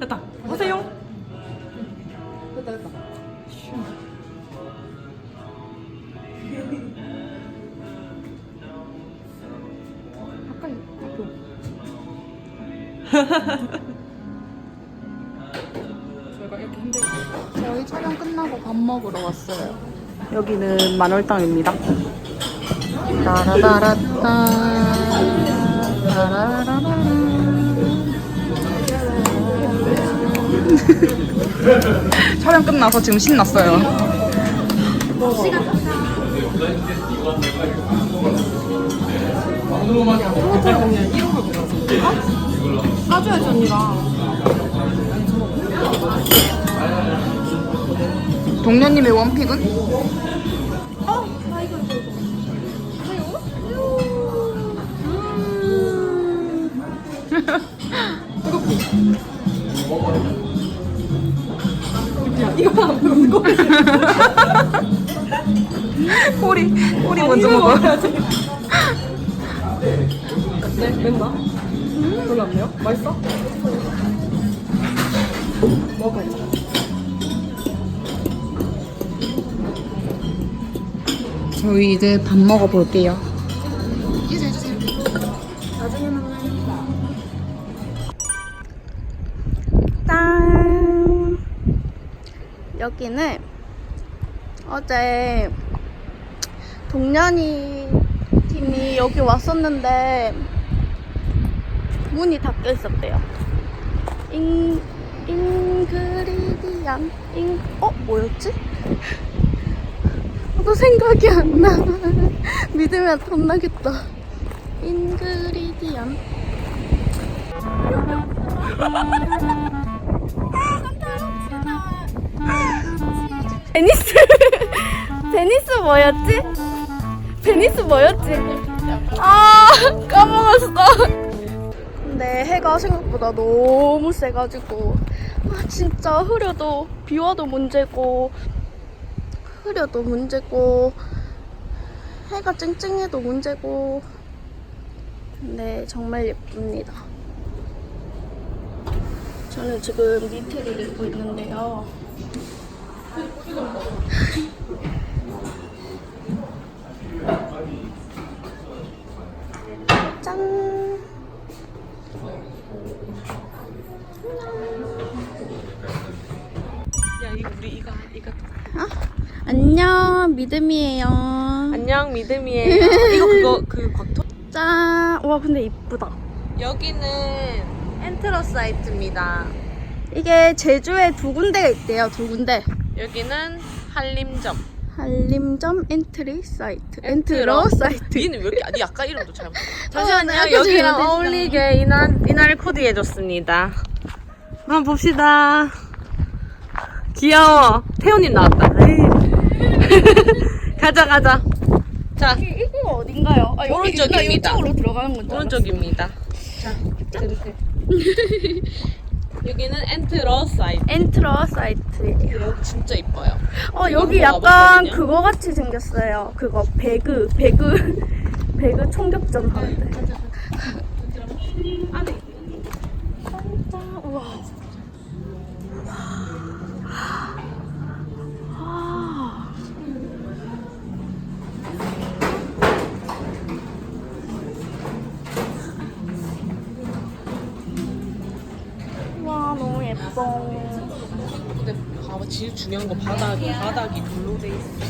됐다. 보세요. 됐다, 됐다. 가까이, 저희가 이렇게 힘들게. 저희 촬영 끝나고 밥 먹으러 왔어요. 여기는 만월당입니다. 따라라라따 따라라라라 촬영 끝나서 지금 신났어요. 까줘야지 언니가. 동료님의 원픽은? 꼬리 꼬리 먼저 먹어. 네, 맵나? 별로 안 매워? 맛있어? 먹어. 저희 이제 밥 먹어 볼게요. 짠! 여기는 어제 동년이 팀이 여기 왔었는데 문이 닫혀 있었대요. 인, 인그리디안, 인, 어? 뭐였지? 또 생각이 안 나. 믿으면 탐나겠다. 인그리디안. 베니스. 베니스 뭐였지? 베니스 뭐였지? 아, 까먹었어. 근데 해가 생각보다 너무 세가지고. 아, 진짜 흐려도, 비 와도 문제고, 흐려도 문제고 해가 쨍쨍해도 문제고 근데 정말 예쁩니다 저는 지금 니트를 입고 있는데요 믿음이에요 안녕 믿음이에요. 이거 그거 그 곽토. 짠! 와 근데 이쁘다 여기는 엔트러 사이트입니다. 이게 제주에 두 군데가 있대요 두 군데 여기는 한림점. 한림점 엔트리 사이트 엔트러. 엔트러 사이트 니는 왜 이렇게 아니 아까 이름도 잘못. 나 잠시만요. 아까 여기랑 어울리게 이날 이날 코디해 줬습니다. 한번 봅시다. 귀여워. 태훈님 나왔다. 에이. 가자 가자. 자 이거 어딘가요? 아, 오른쪽입니다. 이쪽으로 들어가는 건지 오른쪽입니다. 자 들으세요. 여기는 엔트러 사이트. 엔트러 사이트예요 여기 진짜 이뻐요. 어 여기 약간. 그거 같이 생겼어요 그거 배그 배그 배그 총격전 하는데 예뻐 근데 봐봐 제일 중요한 거 바닥이 바닥이 돌로 돼 있어.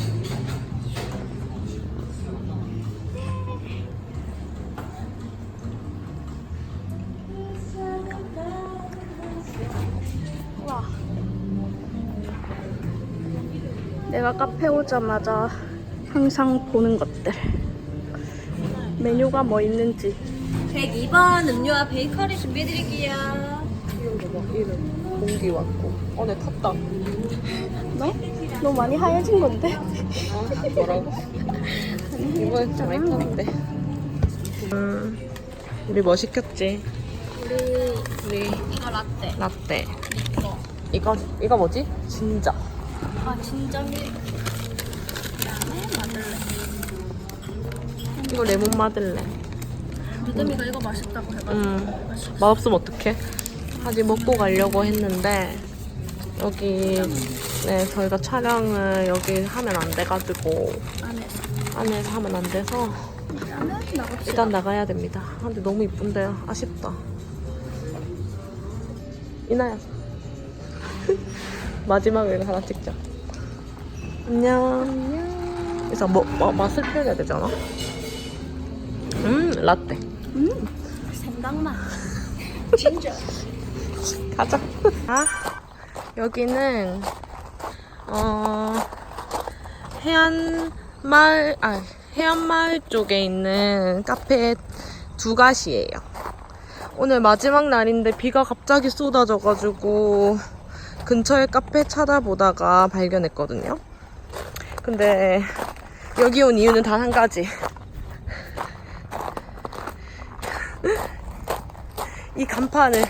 와. 내가 카페 오자마자 항상 보는 것들. 메뉴가 뭐 있는지. 102번 음료와 베이커리 준비해드릴게요. 이런 거 봐. 이름 공기 왔고. 어내 탔다. 너? 너 많이 하얘진 건데? 아 뭐라고? 이번에 좀 많이 탔는데. 음, 우리 뭐 시켰지? 우리 우리 이거 라떼. 라떼. 이거 이거 뭐지? 진짜. 아 진짜 밀. 그다음에 마들렌. 이거 레몬 마들렌. 믿음이가 이거 맛있다고 해가지고. 음, 맛없으면 어떡해? 아직 먹고 가려고 했는데 여기 네 저희가 촬영을 여기 하면 안 돼가지고 안에서. 하면 안 돼서. 일단 나가야 됩니다. 아, 근데 너무 이쁜데요. 아쉽다. 이나야. 마지막에 하나 찍자. 안녕. 그래서 뭐, 뭐 맛을 표현해야 되잖아. 음 라떼. 생각만. 진짜. 가자. 아 여기는 어 해안 마을 아 해안 마을 쪽에 있는 카페 두 가시예요. 오늘 마지막 날인데 비가 갑자기 쏟아져가지고 근처에 카페 찾아보다가 발견했거든요. 근데 여기 온 이유는 단 한 가지. 이 간판을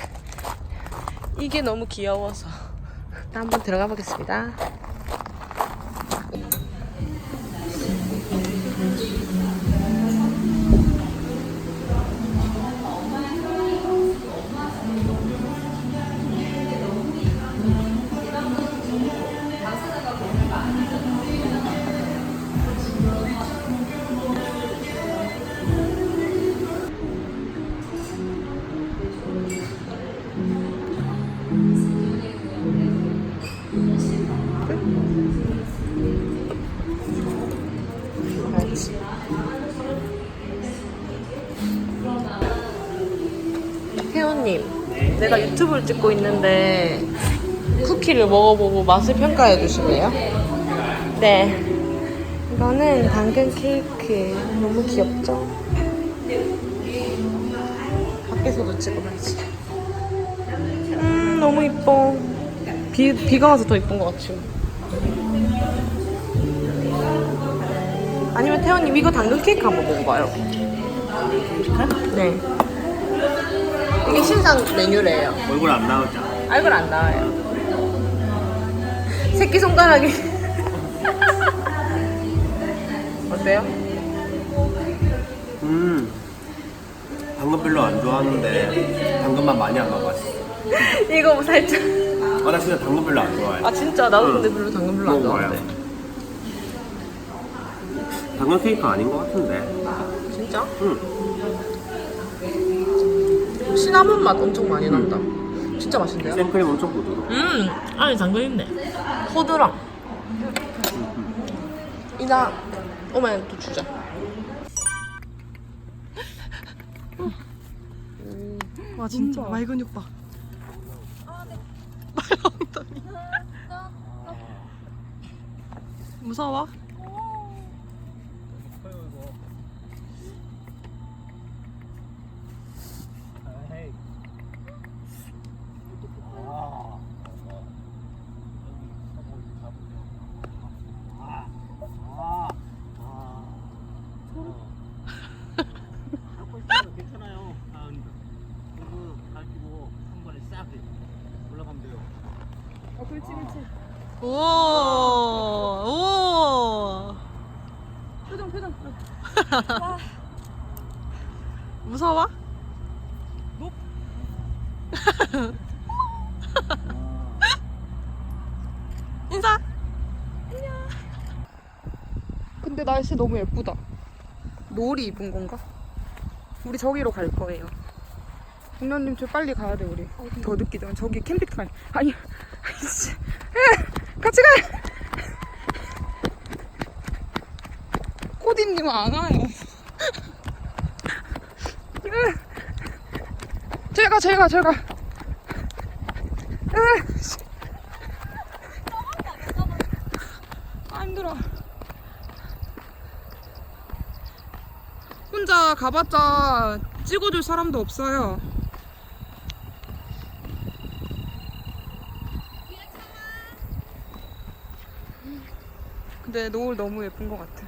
이게 너무 귀여워서 한번 들어가 보겠습니다. 태호님, 내가 유튜브를 찍고 있는데 쿠키를 먹어보고 맛을 평가해 주실래요? 네. 이거는 당근 케이크. 너무 귀엽죠? 밖에서도 찍어봐야지. 음, 너무 이뻐. 비, 비가 와서 더 이쁜 것 같지? 아니면 태원님 이거 당근 케이크 한번 먹어봐요. 네. 이게 신상 메뉴래요. 얼굴 안 나오잖아. 얼굴 안 나와요. 새끼 손가락이. 어때요? 음. 당근 별로 안 좋아하는데 당근만 많이 안 먹어봤어. 이거 뭐 살짝. 아, 나 진짜 당근 별로 안 좋아해. 아 진짜 나도 응. 근데 별로 당근 별로 안 먹어봐요. 좋아하는데. 당근 케이크 아닌 것 같은데. 진짜? 응. 시나몬 맛 엄청 많이 난다. 진짜 맛있는데요? 생크림 엄청 부드러워. 음, 안에 당근 있네. 호두랑. 이나, 오면 또 주자. 와 진짜 맑은 육봐. 엉덩이. 무서워? 괜찮아요. 아, 이거 가지고 한 번에 싹 올라가면 돼요. 오, 오. 표정 표정. 무서워? 인사. 근데 날씨 너무 예쁘다. 노을이 입은 건가? 우리 저기로 갈 거예요. 동료님 저 빨리 가야 돼 우리. 더 늦기 전에 저기 캠핑카 아니 아이씨 에, 같이 가. 코디님 안 와요. 으. 제가 제가 제가. 아 힘들어. 혼자 가봤자 찍어줄 사람도 없어요. 근데 노을 너무 예쁜 것 같아.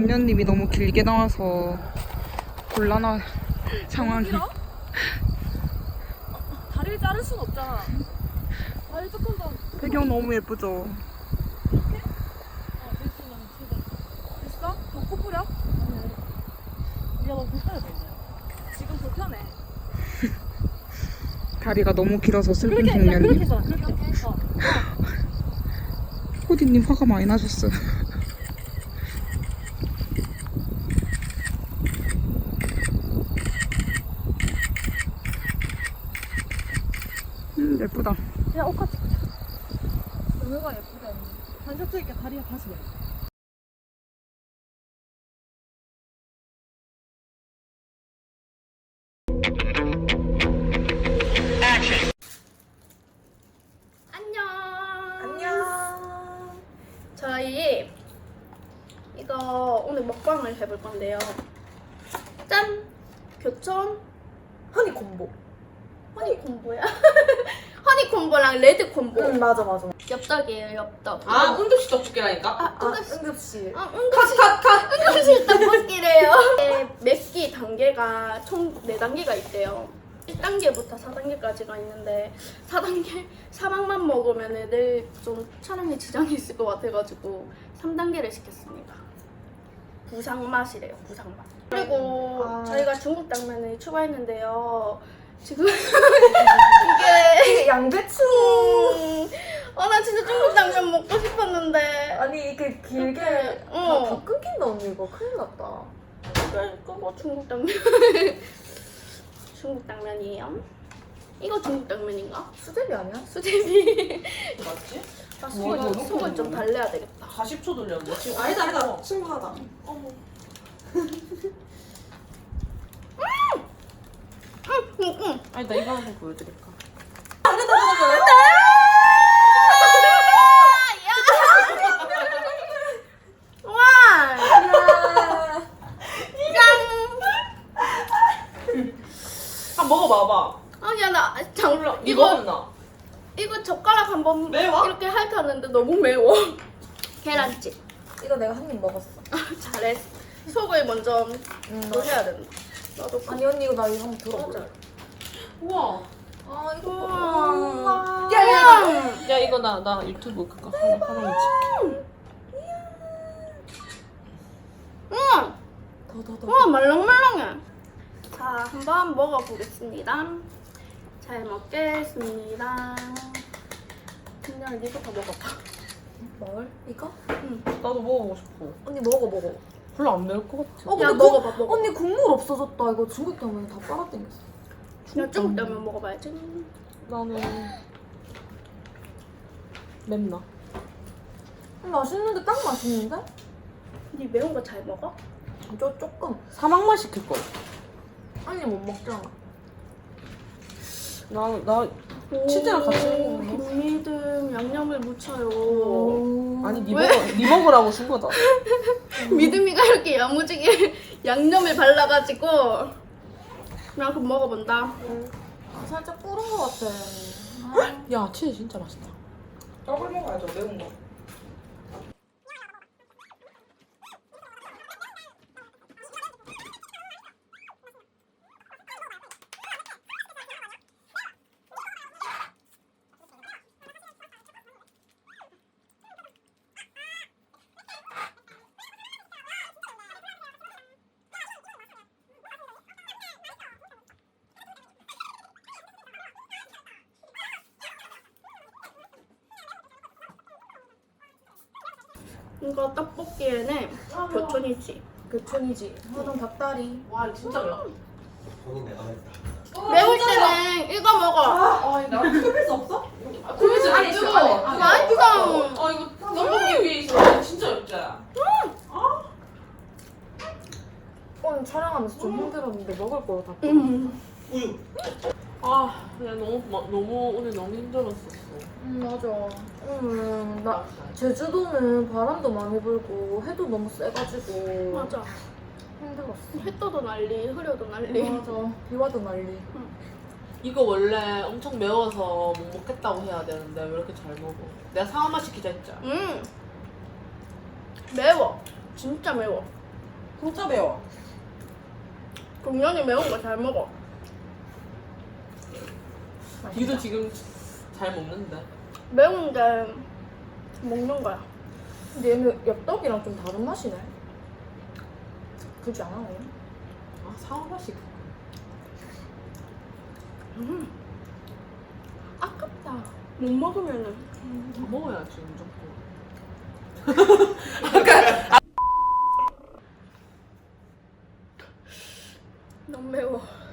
동년님이 너무 길게 나와서 곤란한 상황이. 다리를 자를 순 없잖아. 다리 조금 더. 배경 너무 예쁘죠? 됐어? 더 뿌려? 우리가 너무 불편해 보인다. 지금 불편해. 다리가 너무 길어서 슬픈 그렇게. 그렇게 줘. 그렇게. 어. 호디님 화가 많이 나셨어요. 음, 예쁘다. 야 옷가 찍자. 너가 예쁘다. 반짝 찍게 마. 안녕. 안녕. 저희 이거 오늘 먹방을 해볼 건데요. 짠! 교촌 허니 콤보. 허니 콤보야? 허니 콤보랑 레드 콤보. 응 맞아 맞아. 엽떡이에요, 엽떡. 아 응급실 떡볶이라니까? 아, 아 응급실. 응급실. 아, 응급실. 응급실 떡볶이래요. 네, 맵기 단계가 총 4단계가 있대요. 1단계부터 4단계까지가 있는데 4단계 사막만 먹으면 내일 좀 촬영에 지장이 있을 것 같아가지고 3단계를 시켰습니다. 부상 맛이래요, 부상 맛. 그리고 아. 저희가 중국 당면을 추가했는데요. 지금 이게 이게 양배추. 음, 아, 나 진짜 중국 당면 먹고 싶었는데 아니 이게 길게 이렇게, 다, 어. 다 끊긴다 언니 이거 큰일 났다. 그러니까 뭐 중국 당면 중국 당면이에요 이거 중국 당면인가? 수제비 아니야? 수제비 맞지? 아, 뭐, 이거 속을, 속을 좀 달래야 되겠다 40초 돌렸는데 지금 아니다 아니다 충분하다. 어머 응응 아니 나 이거 한번 보여드릴까? 와 한번 먹어 봐봐 아니야 나 장로 니 이거 먹었나? 이거 젓가락 한번 매워? 이렇게 핥았는데 너무 매워 계란찜 이거 내가 한 입 먹었어. 잘했어 속을 먼저 응, 또 해야 된다 나도 아니 언니 이거 나 이거 한번 들어볼래. 우와 아 이거 우와. 야, 야, 음. 야 이거 나 나 유튜브 그거 하나 하나 찍게 음. 더더 더. 우와 말랑말랑해 자 한번 먹어보겠습니다 잘 먹겠습니다 그냥 니부터 먹어봐 뭘? 이거? 나도 먹어보고 싶어 언니 먹어 먹어. 별로 안 매울 것 같아 어야 근데 먹어봐 먹어 언니 국물 없어졌다. 이거 중국 때문에 다 빨아당겼어. 그냥 중국 라면 먹어봐야지 나는 맵나? 음, 맛있는데 딱 맛있는데? 니 매운 거 잘 먹어? 저 조금. 사막만 시킬 걸. 언니 못 먹잖아. 나 나 치즈랑 같이 먹는 거. 김미듬 양념을 묻혀요 아니 니 왜? 먹어 니 먹으라고 준 거다. 믿음이가 이렇게 야무지게 양념을 발라가지고 그냥 그럼 먹어본다 아, 살짝 뿌른 것 같아. 야 치즈 진짜 맛있다. 떡을 먹어야죠, 매운 거. 이거 떡볶이에는 교촌이지 교촌이지. 화동 닭다리. 와 진짜 매워. 매울 때는 이거 먹어 아 이거 끓일 수 없어? 끓일 수 아니, 있어. 아니, 아, 맛있어 아 이거 떡볶이 위에 있어. 진짜 엽자. 오늘 촬영하면서 좀 힘들었는데 먹을 거 다. 음. 아 그냥 너무 마- 너무 오늘 너무 힘들었었어. 음 맞아. 오늘 나 제주도는 바람도 많이 불고 해도 너무 세가지고 맞아 힘들었어. 해 떠도 난리 흐려도 난리 맞아. 비 와도 난리. 이거 원래 엄청 매워서 못 먹겠다고 해야 되는데 왜 이렇게 잘 먹어? 내가 상한 시키자 했잖아. 음 매워 진짜 매워 진짜 매워. 동현이 매운 거 잘 먹어 이도 지금 잘 먹는데. 매운데 먹는 거야. 근데 얘는 엽떡이랑 좀 다른 맛이네. 그렇지 않아? 얘는? 아, 사과 맛이. 음. 아깝다. 못 먹으면은 다 먹어야지, 무조건. 아. 너무 매워.